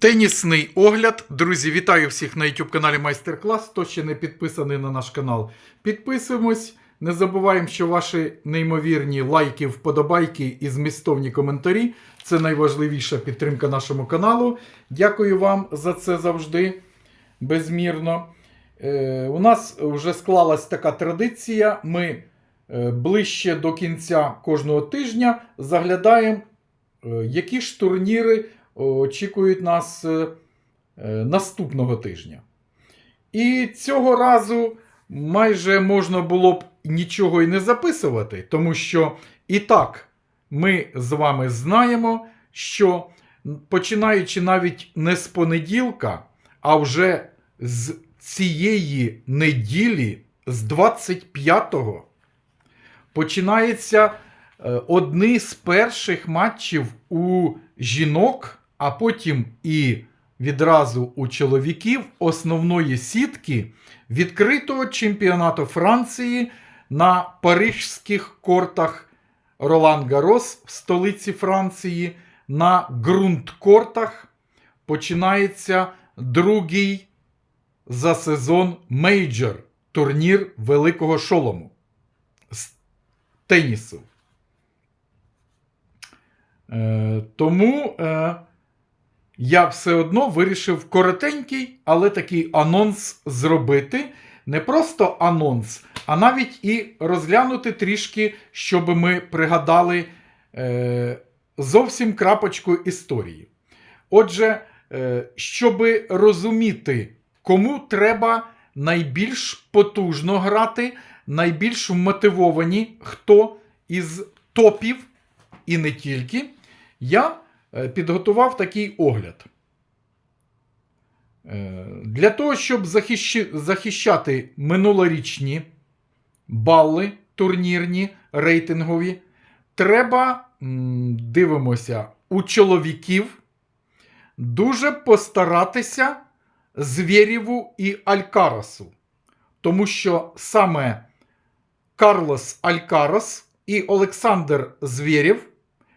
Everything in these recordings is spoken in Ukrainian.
Тенісний огляд. Друзі, вітаю всіх на YouTube каналі Майстер Клас. Хто ще не підписаний на наш канал, підписуємось. Не забуваємо, що ваші неймовірні лайки, вподобайки і змістовні коментарі це найважливіша підтримка нашому каналу. Дякую вам за це завжди безмірно. Е, у нас вже склалась така традиція. Ми е, ближче до кінця кожного тижня заглядаємо, е, які ж турніри очікують нас е, е, наступного тижня. І цього разу майже можна було б нічого і не записувати, тому що і так ми з вами знаємо, що починаючи навіть не з понеділка, а вже з цієї неділі, з 25-го, починається е, одні з перших матчів у жінок, а потім і відразу у чоловіків основної сітки відкритого чемпіонату Франції на парижських кортах Ролан Гарос в столиці Франції. На ґрунт-кортах починається другий за сезон мейджор турнір Великого Шолому з тенісу. Е, тому е, я все одно вирішив коротенький, але такий анонс зробити. Не просто анонс, а навіть і розглянути трішки, щоб ми пригадали е, зовсім крапочку історії. Отже, е, щоб розуміти, кому треба найбільш потужно грати, найбільш вмотивовані, хто із топів, і не тільки, я підготував такий огляд. Е, Для того, щоб захищати минулорічні бали турнірні, рейтингові, треба, дивимося, у чоловіків дуже постаратися Звєрєву і Алькарасу. Тому що саме Карлос Алькарас і Олександр Звєрєв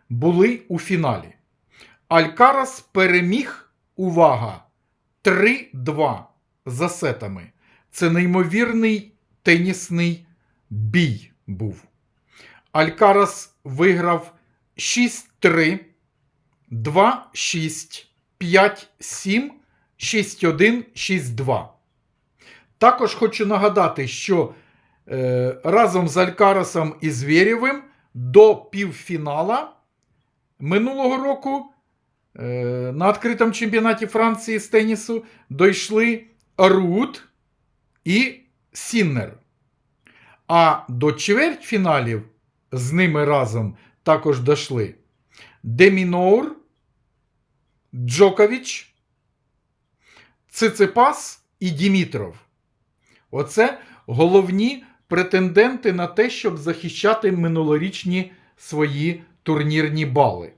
були у фіналі. Алькарас переміг, увага, 3-2 за сетами. Це неймовірний тенісний бій був. Алькарас виграв 6-3, 2-6, 5-7, 6-1, 6-2. Також хочу нагадати, що е, разом з Алькарасом і Звєрєвим до півфінала минулого року на відкритому чемпіонаті Франції з тенісу дійшли Рут і Сіннер. А до чвертьфіналів з ними разом також дійшли Демінор, Джокович, Циципас і Дімітров. Оце головні претенденти на те, щоб захищати минулорічні свої турнірні бали.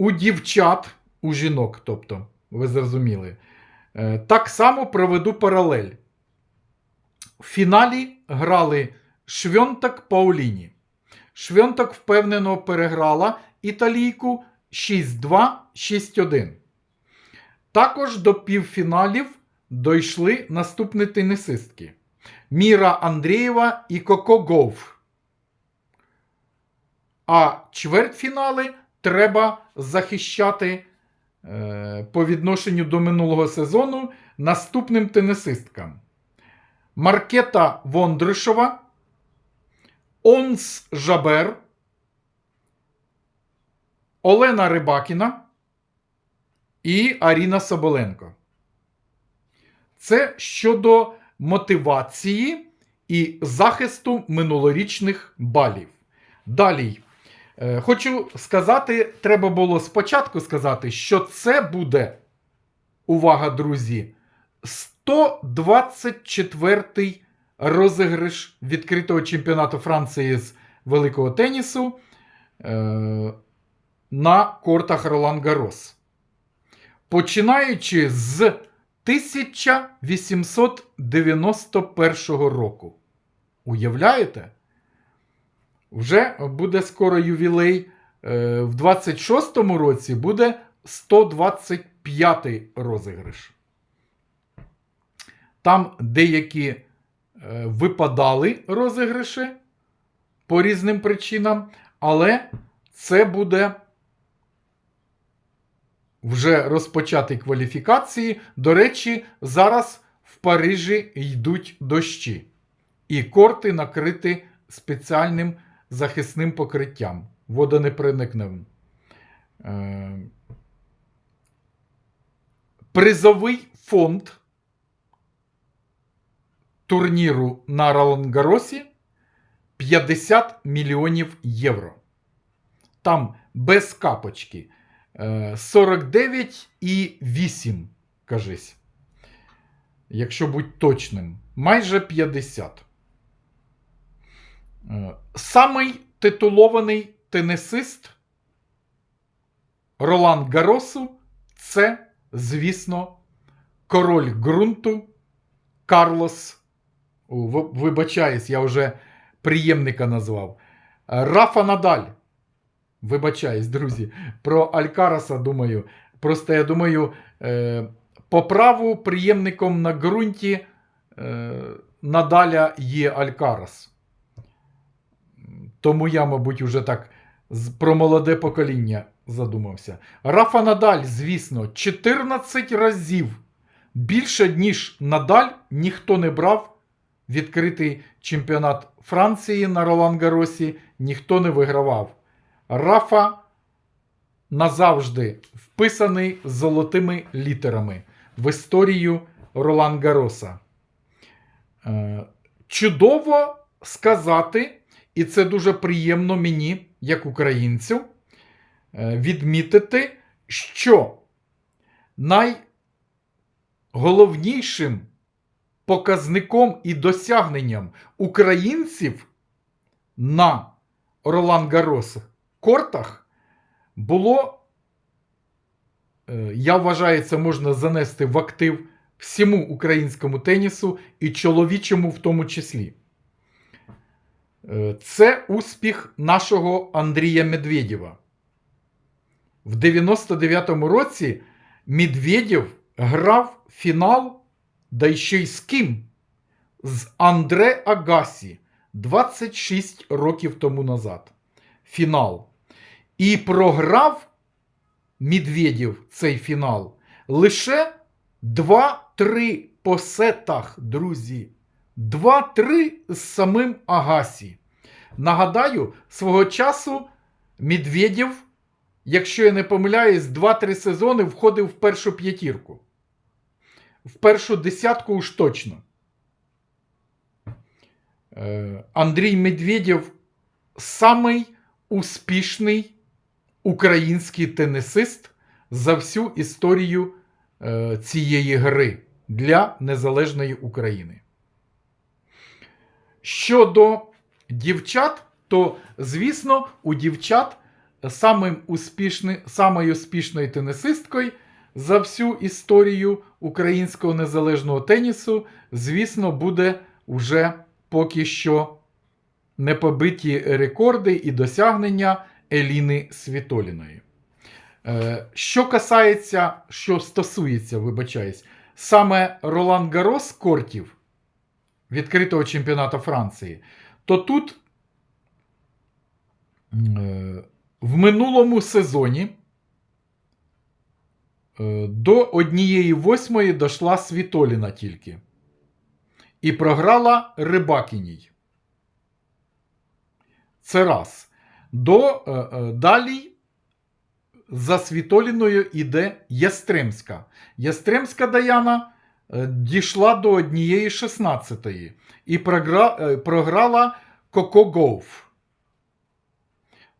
У дівчат, у жінок, тобто, ви зрозуміли, е, так само проведу паралель. В фіналі грали Швьонтак Пауліні. Швьонтак впевнено переграла італійку 6-2, 6-1. Також до півфіналів дійшли наступні тенісистки: Міра Андрієва і Коко Гов. А чвертьфінали треба захищати е, по відношенню до минулого сезону наступним тенісисткам: Маркета Вондришова, Онс Жабер, Олена Рибакіна і Аріна Соболенко. Це щодо мотивації і захисту минулорічних балів. Далі. Е, Хочу сказати, треба було спочатку сказати, що це буде, увага, друзі, 124-й розіграш відкритого чемпіонату Франції з великого тенісу е, на кортах Ролан Гарос. Починаючи з 1891 року. Уявляєте? Вже буде скоро ювілей. е, В 26-му році буде 125 п'ятий розіграш. Там деякі е, випадали розіграші по різним причинам, але це буде вже розпочати кваліфікації. До речі, зараз в Парижі йдуть дощі, і корти накриті спеціальним захисним покриттям, водонепроникним. Е, Призовий фонд турніру на Ролангаросі 50 мільйонів євро. Там без капочки е, 49,8, кажись. Якщо бути точним, майже 50. Е, Самий титулований тенісист Ролан Гаросу це, звісно, король ґрунту Карлос. Вибачаюсь, я вже приємника назвав. Е, Рафа Надаль. Вибачаюсь, друзі. Про Алькараса думаю. Просто я думаю, е, по праву приємником на ґрунті Надаля є Алькарас. Тому я, мабуть, вже так про молоде покоління задумався. Рафа Надаль, звісно, 14 разів більше, ніж Надаль, ніхто не брав відкритий чемпіонат Франції на Ролан Гаросі, ніхто не вигравав. Рафа назавжди вписаний золотими літерами в історію Ролан Гароса. Е, Чудово сказати, і це дуже приємно мені, як українцю, е, відмітити, що найголовнішим показником і досягненням українців на Ролан Гарос кортах було, е, я вважаю, це можна занести в актив всьому українському тенісу і чоловічому в тому числі. Е, Це успіх нашого Андрія Медведєва. В 99-му році Медведєв грав фінал, да ще й з ким? З Андре Агасі 26 років тому назад. Фінал. І програв Медведєв цей фінал лише 2-3 по сетах, друзі. 2-3 з самим Агасі. Нагадаю, свого часу Медведєв, якщо я не помиляюсь, 2-3 сезони входив в першу п'ятірку. В першу десятку уж точно. Е, Андрій Медведєв самий успішний український тенісист за всю історію е, цієї гри для незалежної України. Щодо дівчат, то, звісно, у дівчат самим успішни, самою успішною тенісисткою за всю історію українського незалежного тенісу, звісно, буде вже поки що непобиті рекорди і досягнення Еліни Світоліної. Е, Що касається, що стосується, вибачаюсь, саме Ролан Гарос кортів відкритого чемпіонату Франції, то тут е, в минулому сезоні е, до однієї восьмої дошла Світоліна тільки. І програла Рибакіній. Це раз. До, е, далі за Світоліною іде Ястремська. Ястремська Даяна дійшла до однієї 16-ї і е, програла Коко Гоуф.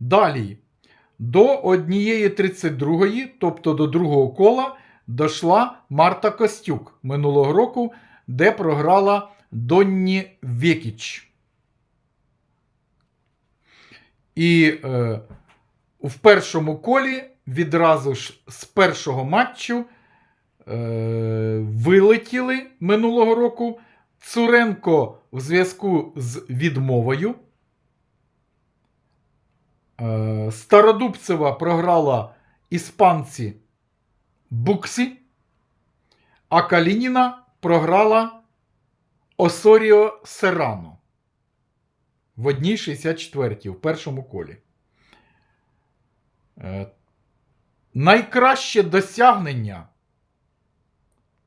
Далі до однієї 32-ї, тобто до другого кола, дійшла Марта Костюк минулого року, де програла Донні Векіч. І е, в першому колі відразу ж з першого матчу е, вилетіли минулого року Цуренко в зв'язку з відмовою. Е, Стародубцева програла іспанці Буксі, а Калініна програла Осоріо Серано в одній 64-й, в першому колі. Е, Найкраще досягнення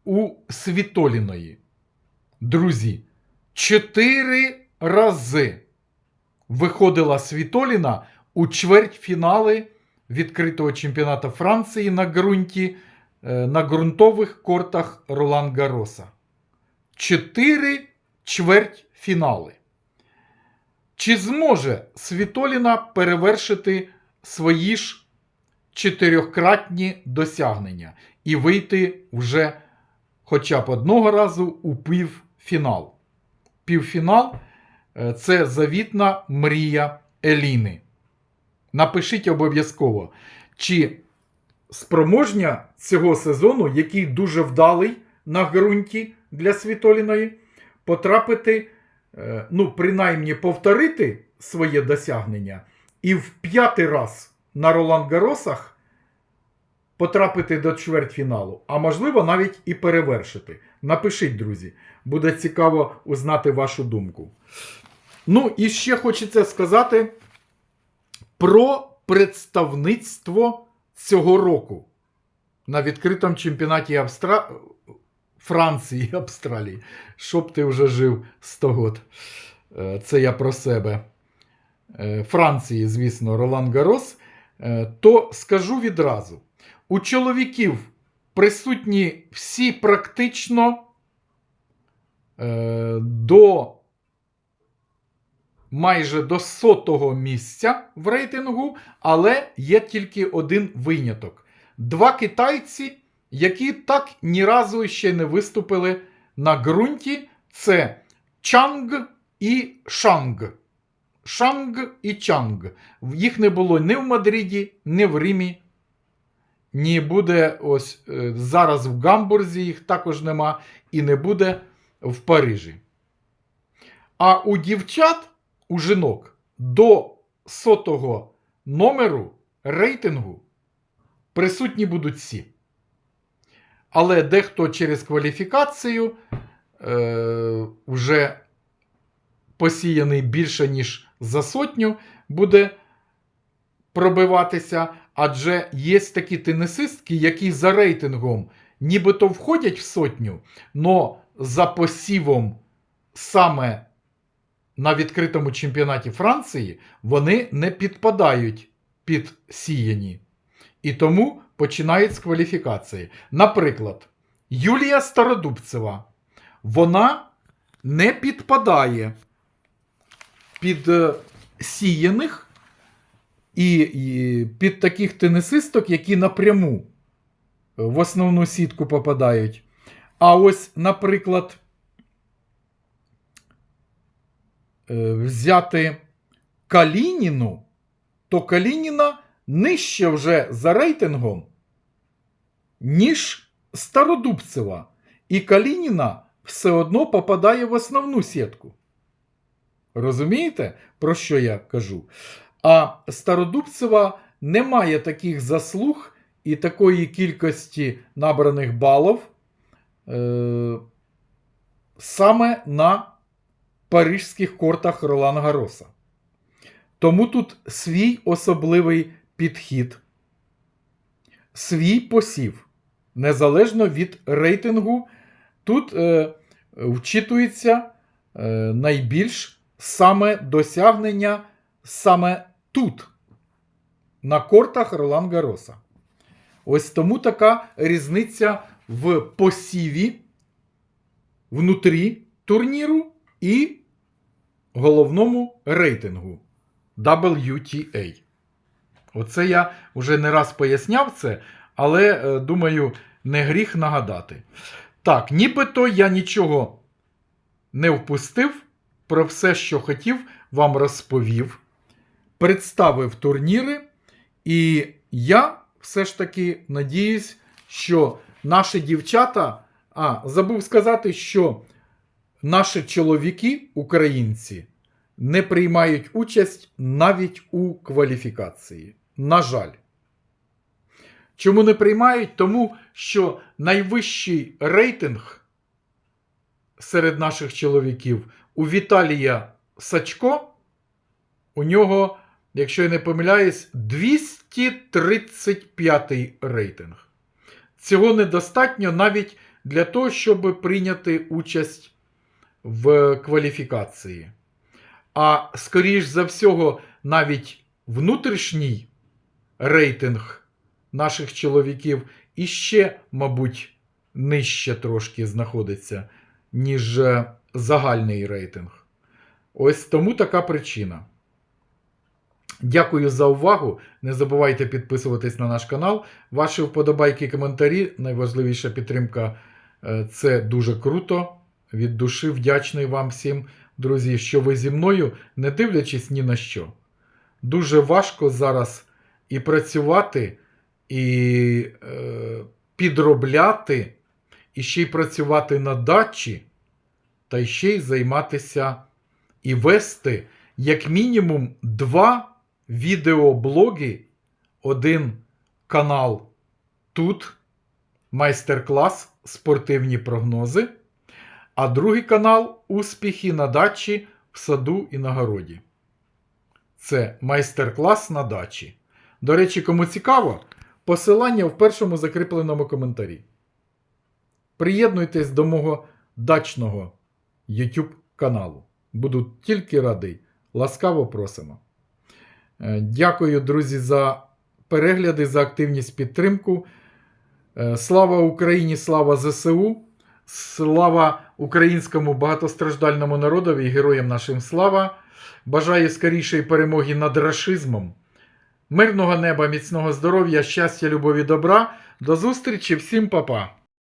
у Світоліної. Друзі, чотири рази виходила Світоліна у чвертьфінали відкритого чемпіонату Франції на ґрунті, е, на ґрунтових кортах Ролан Гароса. Чотири чвертьфінали. Чи зможе Світоліна перевершити свої ж чотирьохкратні досягнення і вийти вже хоча б одного разу у півфінал? Півфінал е, це завітна мрія Еліни. Напишіть обов'язково, чи спроможня цього сезону, який дуже вдалий на ґрунті для Світоліної, потрапити, е, ну, принаймні, повторити своє досягнення і в п'ятий раз на Ролан Гаросах потрапити до чвертьфіналу, а можливо навіть і перевершити. Напишіть, друзі, буде цікаво узнати вашу думку. Ну, і ще хочеться сказати про представництво цього року на відкритому чемпіонаті Австра... Франції Австралії. Щоб ти вже жив 100 год. Е, Це я про себе. Е, Франції, звісно, Ролан Гарос. Е, То скажу відразу: у чоловіків присутні всі практично е, до майже до сотого місця в рейтингу, але є тільки один виняток. Два китайці, які так ні разу ще не виступили на ґрунті, це Чанг і Шанг. Шанг і Чанг. Їх не було ні в Мадриді, ні в Римі. Ні буде ось е, зараз в Гамбурзі їх також нема, і не буде в Парижі. А у дівчат, у жінок, до сотого номеру рейтингу присутні будуть всі. Але дехто через кваліфікацію е, вже посіяний більше, ніж за сотню, буде пробиватися. Адже є такі тенісистки, які за рейтингом нібито входять в сотню, но за посівом саме на відкритому чемпіонаті Франції вони не підпадають під сіяні. І тому починають з кваліфікації. Наприклад, Юлія Стародубцева. Вона не підпадає під е, сіяних і, і під таких тенісисток, які напряму в основну сітку попадають. А ось, наприклад, е, взяти Калініну, то Калініна нижче вже за рейтингом, ніж Стародубцева. І Калініна все одно попадає в основну сітку. Розумієте, про що я кажу? А Стародубцева не має таких заслуг і такої кількості набраних балів е- саме на парижських кортах Ролана Гароса. Тому тут свій особливий підхід, свій посів, незалежно від рейтингу, тут е, вчитується е, найбільш саме досягнення саме тут, на кортах Ролан Гароса. Ось тому така різниця в посіві внутрі турніру і головному рейтингу WTA. Оце я вже не раз поясняв це, але е, думаю, не гріх нагадати. Так, нібито я нічого не впустив. Про все, що хотів, вам розповів, представив турніри, і я все ж таки надіюсь, що наші дівчата. А, забув сказати, що наші чоловіки, українці, не приймають участь навіть у кваліфікації. На жаль. Чому не приймають? Тому що найвищий рейтинг серед наших чоловіків у Віталія Сачко. У нього, якщо я не помиляюсь, 235 рейтинг. Цього недостатньо навіть для того, щоб прийняти участь в кваліфікації. А скоріш за всього, навіть внутрішній рейтинг наших чоловіків іще, мабуть, нижче трошки знаходиться, ніж е, загальний рейтинг. Ось тому така причина. Дякую за увагу. Не забувайте підписуватись на наш канал. Ваші вподобайки і коментарі. Найважливіша підтримка е, це дуже круто. Від душі вдячний вам всім, друзі, що ви зі мною, не дивлячись ні на що. Дуже важко зараз і працювати, і е, підробляти, і ще й працювати на дачі, та ще й займатися і вести як мінімум два відеоблоги, один канал тут, майстер-клас, спортивні прогнози, а другий канал Успіхи на дачі в саду і на городі. Це майстер-клас на дачі. До речі, кому цікаво, посилання в першому закріпленому коментарі. Приєднуйтесь до мого дачного YouTube каналу. Буду тільки радий. Ласкаво просимо. Е, Дякую, друзі, за перегляди, за активність підтримку. Е, Слава Україні, слава ЗСУ, слава українському багатостраждальному народові і героям нашим слава. Бажаю скорішої перемоги над рашизмом. Мирного неба, міцного здоров'я, щастя, любові, добра. До зустрічі, всім па-па!